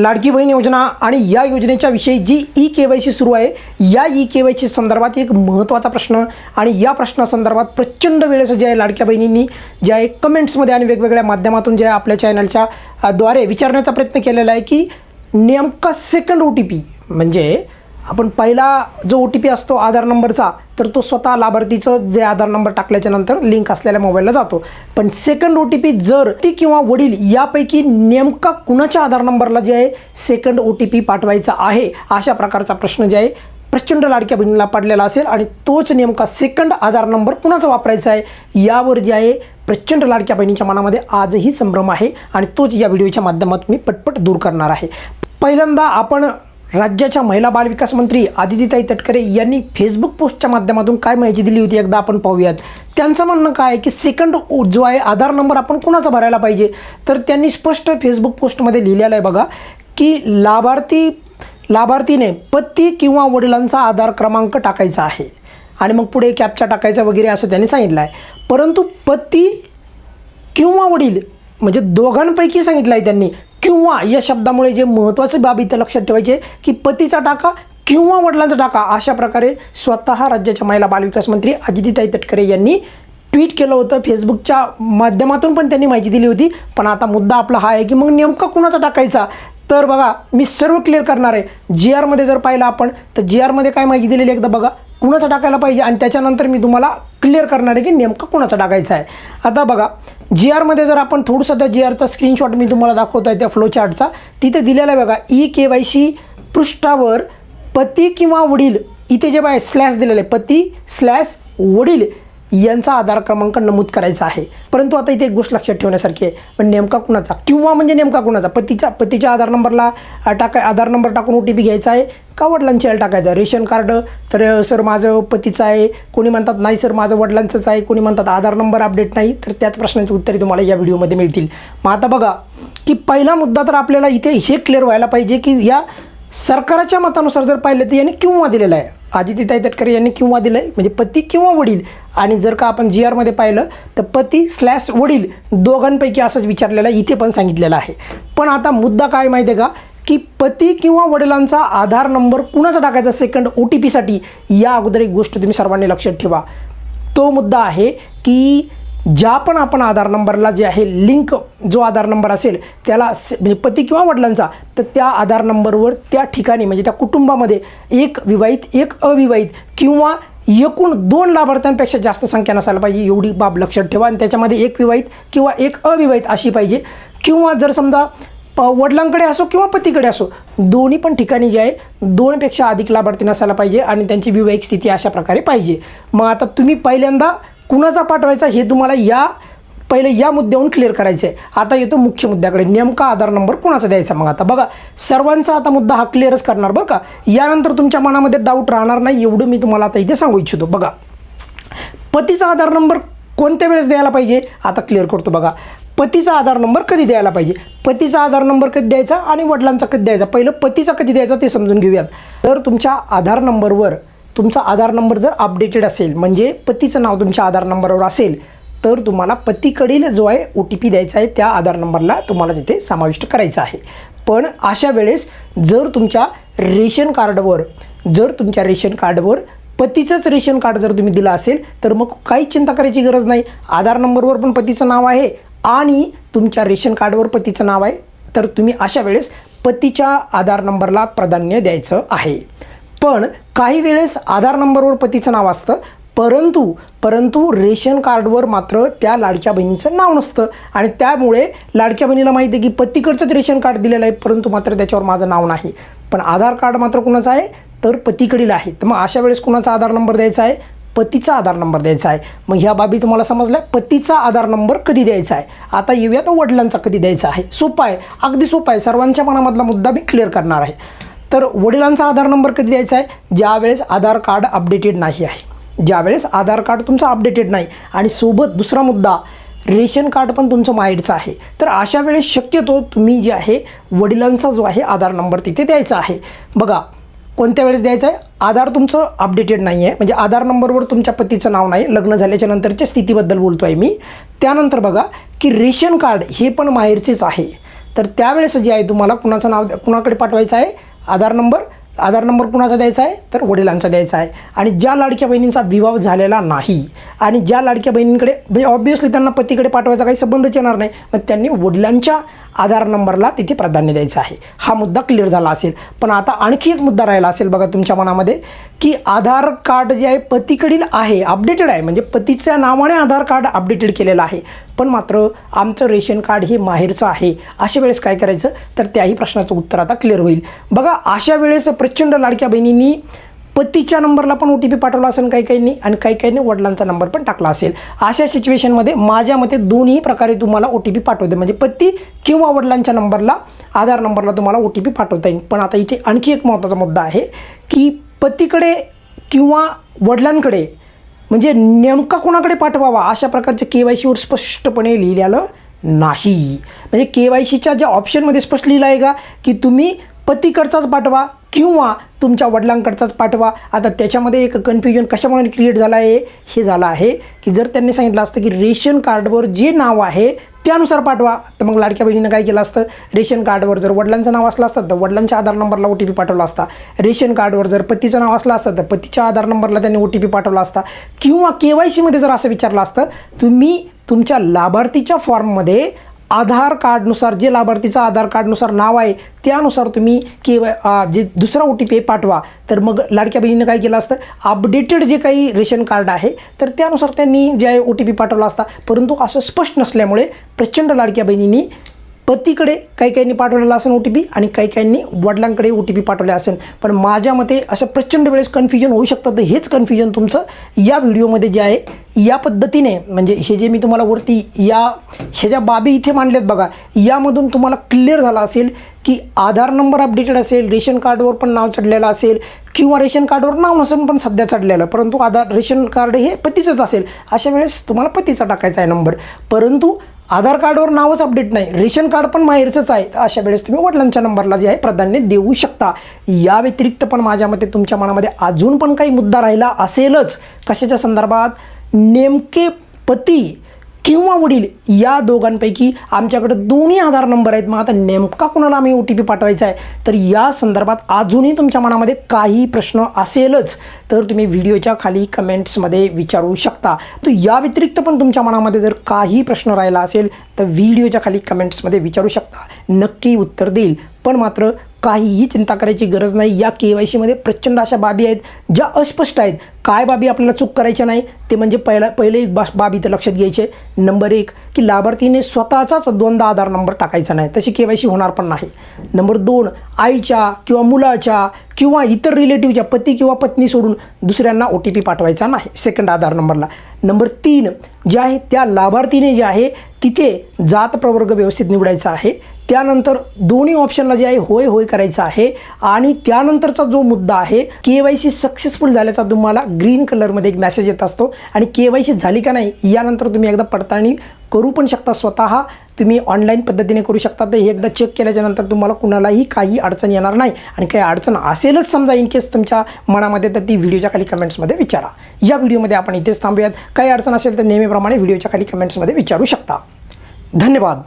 लाडकी बहीण योजना आणि या योजनेच्या विषयी जी ई के वाय सी सुरू आहे या ई के वाय सी संदर्भात एक महत्त्वाचा प्रश्न आणि या प्रश्नासंदर्भात प्रचंड वेळेस जे आहे लाडक्या बहिणींनी जे आहे कमेंट्समध्ये आणि वेगवेगळ्या माध्यमातून जे आहे आपल्या चॅनलच्या द्वारे विचारण्याचा प्रयत्न केलेला आहे की नेमका सेकंड ओ टी पी म्हणजे आपण पहिला जो ओ टी पी असतो आधार नंबरचा तर तो स्वतः लाभार्थीचं जे आधार नंबर टाकल्याच्या नंतर लिंक असलेल्या मोबाईलला जातो. पण सेकंड ओ टी पी जर ती किंवा वडील यापैकी नेमका कुणाच्या आधार नंबरला जे आहे सेकंड ओ टी पी पाठवायचा आहे अशा प्रकारचा प्रश्न जे आहे प्रचंड लाडक्या बहिणीला पडलेला असेल आणि तोच नेमका सेकंड आधार नंबर कुणाचा वापरायचा आहे यावर जे आहे प्रचंड लाडक्या बहिणीच्या मनामध्ये आजही संभ्रम आहे आणि तोच या व्हिडिओच्या माध्यमातून मी पटपट दूर करणार आहे. पहिल्यांदा आपण राज्याच्या महिला बालविकास मंत्री आदितीताई तटकरे यांनी फेसबुक पोस्टच्या माध्यमातून काय माहिती दिली होती? एकदा आपण पाहूयात. त्यांचं म्हणणं काय आहे की सेकंड जो आहे आधार नंबर आपण कुणाचा भरायला पाहिजे? तर त्यांनी स्पष्ट फेसबुक पोस्टमध्ये लिहिलेलं आहे बघा की लाभार्थी लाभार्थीने पती किंवा वडिलांचा आधार क्रमांक टाकायचा आहे. आणि मग पुढे कॅपचा टाकायचा वगैरे असं त्यांनी सांगितलं आहे. परंतु पती किंवा वडील म्हणजे दोघांपैकी सांगितलं आहे त्यांनी किंवा या शब्दामुळे जे महत्त्वाचे बाब इथं लक्षात ठेवायचे की पतीचा टाका किंवा वडिलांचा टाका अशा प्रकारे स्वतः राज्याच्या महिला बालविकास मंत्री अजितीताई तटकरे यांनी ट्विट केलं होतं. फेसबुकच्या माध्यमातून पण त्यांनी माहिती दिली होती. पण आता मुद्दा आपला हा आहे की मग नेमका कुणाचा टाकायचा? तर बघा मी सर्व क्लिअर करणार आहे. जी आरमध्ये जर पाहिलं आपण तर जी आरमध्ये काय माहिती दिलेली आहे एकदा बघा. कुणाचा टाकायला पाहिजे? आणि त्याच्यानंतर मी तुम्हाला क्लिअर करणार आहे की नेमका कुणाचा टाकायचा आहे. आता बघा जी आरमध्ये जर आपण थोडंसं त्या जी आरचा स्क्रीनशॉट मी तुम्हाला दाखवत आहे त्या फ्लोचार्टचा तिथे दिलेला आहे बघा ई के वाय सी पृष्ठावर पती किंवा वडील इथे जे बाय स्लॅश दिलेलं आहे पती स्लॅश वडील यांचा आधार क्रमांक नमूद करायचा आहे. परंतु आता इथे एक गोष्ट लक्षात ठेवण्यासारखी आहे. पण नेमका कुणाचा? किंवा म्हणजे नेमका कुणाचा? पतीच्या पतीच्या आधार नंबरला टाका आधार नंबर टाकून ओ टी पी घ्यायचा आहे. का वडिलांची याला टाकायचा? रेशन कार्ड तर सर माझं पतीचं आहे. कोणी म्हणतात नाही सर माझं वडिलांचंच आहे. कोणी म्हणतात आधार नंबर अपडेट नाही. तर त्याच प्रश्नांची उत्तरे तुम्हाला या व्हिडिओमध्ये मिळतील. मग आता बघा की पहिला मुद्दा तर आपल्याला इथे हे क्लिअर व्हायला पाहिजे की या सरकारच्या मतानुसार जर पाहिलं तर याने किंवा दिलेलं आहे. आदित्यताई तटकरे यांनी किंवा दिलं आहे म्हणजे पती किंवा वडील. आणि जर का आपण जी आरमध्ये पाहिलं तर पती स्लॅश वडील दोघांपैकी असंच विचारलेलं आहे इथे पण सांगितलेलं आहे. पण आता मुद्दा काय माहिती आहे का? की पती किंवा वडिलांचा आधार नंबर कुणाचा टाकायचा? सेकंड ओ टी पीसाठी या अगोदर एक गोष्ट तुम्ही सर्वांनी लक्षात ठेवा. तो मुद्दा आहे की ज्या पण आपण आधार नंबरला जे आहे लिंक जो आधार नंबर असेल त्याला म्हणजे पती किंवा वडिलांचा तर त्या आधार नंबरवर त्या ठिकाणी म्हणजे त्या कुटुंबामध्ये एक विवाहित एक अविवाहित किंवा एकूण दोन लाभार्थ्यांपेक्षा जास्त संख्या नसायला पाहिजे एवढी बाब लक्षात ठेवा. आणि त्याच्यामध्ये एक विवाहित किंवा एक अविवाहित अशी पाहिजे. किंवा जर समजा प वडिलांकडे असो किंवा पतीकडे असो दोन्ही पण ठिकाणी जे आहे दोनपेक्षा अधिक लाभार्थी नसायला पाहिजे आणि त्यांची विवाहिक स्थिती अशा प्रकारे पाहिजे. मग आता तुम्ही पहिल्यांदा कुणाचा पाठवायचा हे तुम्हाला या पहिले या मुद्द्यावरून क्लिअर करायचं आहे आता येतो मुख्य मुद्द्याकडे. नेमका आधार नंबर कुणाचा द्यायचा मग आता? बघा सर्वांचा आता मुद्दा हा क्लिअरच करणार बरं का? यानंतर तुमच्या मनामध्ये डाऊट राहणार नाही एवढं मी तुम्हाला आता इथे सांगू इच्छितो. बघा पतीचा आधार नंबर कोणत्या वेळेस द्यायला पाहिजे? आता क्लिअर करतो बघा. पतीचा आधार नंबर कधी द्यायला पाहिजे? पतीचा आधार नंबर कधी द्यायचा आणि वडिलांचा कधी द्यायचा? पहिलं पतीचा कधी द्यायचा ते समजून घेऊयात. तर तुमच्या आधार नंबरवर तुमचा आधार नंबर जर अपडेटेड असेल म्हणजे पतीचं नाव तुमच्या आधार नंबरवर असेल तर तुम्हाला पतीकडील जो आहे ओ टी पी द्यायचा आहे त्या आधार नंबरला तुम्हाला तिथे समाविष्ट करायचं आहे. पण अशा वेळेस जर तुमच्या रेशन कार्डवर जर तुमच्या रेशन कार्डवर पतीचंच रेशन कार्ड जर तुम्ही दिलं असेल तर मग काही चिंता करायची गरज नाही. आधार नंबरवर पण पतीचं नाव आहे आणि तुमच्या रेशन कार्डवर पतीचं नाव आहे तर तुम्ही अशा वेळेस पतीच्या आधार नंबरला प्राधान्य द्यायचं आहे. पण काही वेळेस आधार नंबरवर पतीचं नाव असतं परंतु परंतु रेशन कार्डवर मात्र त्या लाडक्या बहिणीचं नाव नसतं. आणि त्यामुळे लाडक्या बहिणीला माहिती आहे की पतीकडचंच रेशन कार्ड दिलेलं आहे परंतु मात्र त्याच्यावर माझं नाव नाही. पण आधार कार्ड मात्र कुणाचं आहे? तर पतीकडील आहे. तर मग अशा वेळेस कुणाचा आधार नंबर द्यायचा आहे? पतीचा आधार नंबर द्यायचा आहे. मग ह्या बाबी तुम्हाला समजल्या? पतीचा आधार नंबर कधी द्यायचा आहे? आता येऊया तर वडिलांचा कधी द्यायचा आहे. सोपा आहे. अगदी सोपा आहे. सर्वांच्या मनामधला मुद्दा मी क्लिअर करणार आहे. तर वडिलांचा आधार नंबर कधी द्यायचा आहे? ज्यावेळेस आधार कार्ड अपडेटेड नाही आहे. ज्यावेळेस आधार कार्ड तुमचं अपडेटेड नाही आणि सोबत दुसरा मुद्दा रेशन कार्ड पण तुमचं माहेरचं आहे. तर अशा वेळेस शक्यतो तुम्ही जे आहे वडिलांचा जो आहे आधार नंबर तिथे द्यायचा आहे. बघा कोणत्या वेळेस द्यायचं आहे? आधार तुमचं अपडेटेड नाही आहे. म्हणजे आधार नंबरवर तुमच्या पतीचं नाव नाही. लग्न झाल्याच्या नंतरच्या स्थितीबद्दल बोलतो आहे मी. त्यानंतर बघा की रेशन कार्ड हे पण माहेरचेच आहे. तर त्यावेळेस जे आहे तुम्हाला कुणाचं नाव कुणाकडे पाठवायचं आहे? आधार नंबर आधार नंबर कुणाचा द्यायचा आहे? तर वडिलांचा द्यायचा आहे. आणि ज्या लाडक्या बहिणींचा विवाह झालेला नाही आणि ज्या लाडक्या बहिणींकडे म्हणजे ऑब्वियसली त्यांना पतीकडे पाठवायचा काही संबंधच येणार नाही मग त्यांनी वडिलांच्या आधार नंबरला तिथे प्राधान्य द्यायचं आहे. हा मुद्दा क्लिअर झाला असेल. पण आता आणखी एक मुद्दा राहिला असेल बघा तुमच्या मनामध्ये की आधार कार्ड जे आहे पतीकडील आहे अपडेटेड आहे. म्हणजे पतीच्या नावाने आधार कार्ड अपडेटेड केलेलं आहे. पण मात्र आमचं रेशन कार्ड हे माहेरचं आहे. अशा वेळेस काय करायचं? तर त्याही प्रश्नाचं उत्तर आता क्लिअर होईल. बघा अशा वेळेस प्रचंड लाडक्या बहिणींनी पतीच्या नंबरला पण ओ टी पी पाठवला असेल काही काहींनी आणि काही काहींनी वडिलांचा नंबर पण टाकला असेल. अशा सिच्युएशनमध्ये माझ्या मते दोन्ही प्रकारे तुम्हाला ओ टी पी पाठवते. म्हणजे पती किंवा वडिलांच्या नंबरला आधार नंबरला तुम्हाला ओ टी पी पाठवता येईल. पण आता इथे आणखी एक महत्त्वाचा मुद्दा आहे की पतीकडे किंवा वडिलांकडे म्हणजे नेमका कोणाकडे पाठवावा अशा प्रकारच्या के वाय सीवर स्पष्टपणे लिहिलेलं नाही. म्हणजे के वाय सीच्या ज्या ऑप्शनमध्ये स्पष्ट लिहिलं आहे का की तुम्ही पतीकडचाच पाठवा किंवा तुमच्या वडिलांकडचाच पाठवा. आता त्याच्यामध्ये एक कन्फ्युजन कशामुळे क्रिएट झालं आहे? हे झालं आहे की जर त्यांनी सांगितलं असतं की रेशन कार्डवर जे नाव आहे त्यानुसार पाठवा. तर मग लाडक्या बहिणीनं काय केलं असतं? रेशन कार्डवर जर वडिलांचं नाव असलं असतं तर वडिलांच्या आधार नंबरला ओ टी पी पाठवला असता. रेशन कार्डवर जर पतीचं नाव असलं असतं तर पतीच्या आधार नंबरला त्यांनी ओ टी पी पाठवला असता. किंवा के वाय सीमध्ये जर असं विचारलं असतं तुम्ही तुमच्या लाभार्थीच्या फॉर्ममध्ये आधार कार्डनुसार जे लाभार्थीचं आधार कार्डनुसार नाव आहे त्यानुसार तुम्ही के जे दुसरा ओ टी पी पाठवा. तर मग लाडक्या बहिणीनं काय केलं असतं? अपडेटेड जे काही रेशन कार्ड आहे तर त्यानुसार त्यांनी जे आहे ओ टी पी पाठवला असता. परंतु असं स्पष्ट नसल्यामुळे प्रचंड लाडक्या बहिणींनी पतीकडे काही काहींनी पाठवलेला असेल ओ टी पी आणि काही काहींनी वडिलांकडे ओ टी पी पाठवले असेल. पण माझ्या मते असं प्रचंड वेळेस कन्फ्युजन होऊ शकतं. तर हेच कन्फ्युजन तुमचं या व्हिडिओमध्ये जे आहे या पद्धतीने म्हणजे हे जे मी तुम्हाला वरती या ह्या ज्या बाबी इथे मांडल्यात बघा यामधून तुम्हाला क्लिअर झाला असेल की आधार नंबर अपडेटेड असेल रेशन कार्डवर पण नाव चढलेलं असेल किंवा रेशन कार्डवर नाव नसून पण सध्या चढलेलं परंतु आधार रेशन कार्ड हे पतीचंच असेल अशा वेळेस तुम्हाला पतीचा टाकायचा आहे नंबर परंतु आधार कार्डवर नावच अपडेट नाही रेशन कार्ड पण माहेरचंच आहे तर अशा वेळेस तुम्ही वडिलांच्या नंबरला जे आहे प्राधान्य देऊ शकता. या व्यतिरिक्त पण माझ्या मते तुमच्या मनामध्ये अजून पण काही मुद्दा राहिला असेलच कशाच्या संदर्भात? नेमके पती किंवा वडील या दोघांपैकी आमच्याकडे दोन्ही आधार नंबर आहेत. मग आता नेमका कुणाला आम्ही ओ टी पी पाठवायचा आहे? तर या संदर्भात अजूनही तुमच्या मनामध्ये काही प्रश्न असेलच तर तुम्ही व्हिडिओच्या खाली कमेंट्समध्ये विचारू शकता. तर या व्यतिरिक्त पण तुमच्या मनामध्ये जर काही प्रश्न राहिला असेल तर व्हिडिओच्या खाली कमेंट्समध्ये विचारू शकता. नक्की उत्तर देईल. पण मात्र काहीही चिंता करायची गरज नाही. या के वाय सीमध्ये प्रचंड अशा बाबी आहेत ज्या अस्पष्ट आहेत. काय बाबी आपल्याला चूक करायच्या नाही ते म्हणजे पहिला पहिले एक बा बाबी तर लक्षात घ्यायचे. नंबर एक की लाभार्थीने स्वतःचाच दोनदा आधार नंबर टाकायचा नाही. तशी के वाय सी होणार पण नाही. नंबर दोन आईच्या किंवा मुलाच्या किंवा इतर रिलेटिव्हच्या पती किंवा पत्नी सोडून दुसऱ्यांना ओ टी पी पाठवायचा नाही सेकंड आधार नंबरला. नंबर तीन जे आहे त्या लाभार्थीने जे आहे तिथे जात प्रवर्ग व्यवस्थित निवडायचा आहे. त्यानंतर दोन्ही ऑप्शनला जे आहे होय होय करायचं आहे. आणि त्यानंतरचा जो मुद्दा आहे के वाय सी सक्सेसफुल झाल्याचा तुम्हाला ग्रीन कलरमध्ये एक मेसेज येत असतो. आणि के वाय सी झाली का नाही यानंतर तुम्ही एकदा पडताळणी करू पण शकता स्वतः. तुम्ही ऑनलाईन पद्धतीने करू शकता. तर हे एकदा चेक केल्याच्यानंतर तुम्हाला कुणालाही काही अडचण येणार नाही. आणि काही अडचण असेलच समजा इन केस तुमच्या मनामध्ये तर ती व्हिडिओच्या खाली कमेंट्समध्ये विचारा. या व्हिडिओमध्ये आपण इथेच थांबूयात. काही अडचण असेल तर नेहमीप्रमाणे व्हिडिओच्या खाली कमेंट्समध्ये विचारू शकता. धन्यवाद.